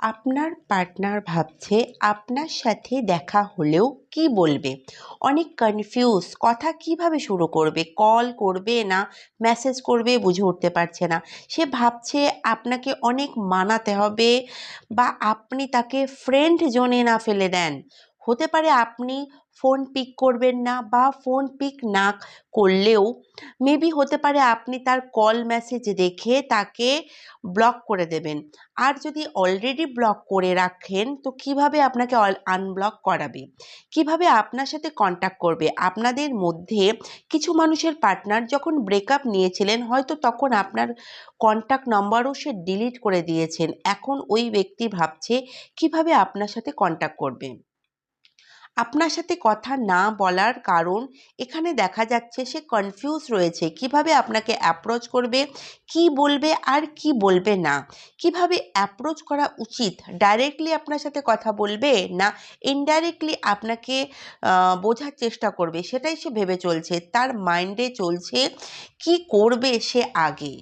আপনার পার্টনার ভাবছে আপনার সাথে দেখা হলেও কি বলবে? অনেক কনফিউজ কথা কীভাবে শুরু করবে? কল করবে না? মেসেজ করবে বুঝে উঠতে পারছে না। সে ভাবছে আপনাকে অনেক মানাতে হবে বা আপনি তাকে ফ্রেন্ড জোনে না ফেলে দেন। হতে পারে আপনি ফোন পিক করবেন না বা ফোন পিক না করলেও মেবি হতে পারে আপনি তার কল মেসেজ দেখে তাকে ব্লক করে দেবেন। আর যদি অলরেডি ব্লক করে রাখেন, তো কীভাবে আপনাকে আনব্লক করাবে? কীভাবে আপনার সাথে কন্ট্যাক্ট করবে? আপনাদের মধ্যে কিছু মানুষের পার্টনার যখন ব্রেকআপ নিয়েছিলেন, হয়তো তখন আপনার কন্ট্যাক্ট নম্বরও সে ডিলিট করে দিয়েছেন। এখন ওই ব্যক্তি ভাবছে কীভাবে আপনার সাথে কন্ট্যাক্ট করবে? আপনার সাথে কথা না বলার কারণ এখানে দেখা যাচ্ছে সে কনফিউজ রয়েছে। কীভাবে আপনাকে অ্যাপ্রোচ করবে, কি বলবে আর কি বলবে না? কীভাবে অ্যাপ্রোচ করা উচিত? ডাইরেক্টলি আপনার সাথে কথা বলবে না ইনডাইরেক্টলি আপনাকে বোঝার চেষ্টা করবে? সেটাই সে ভেবে চলছে। তার মাইন্ডে চলছে, কি করবে সে আগে?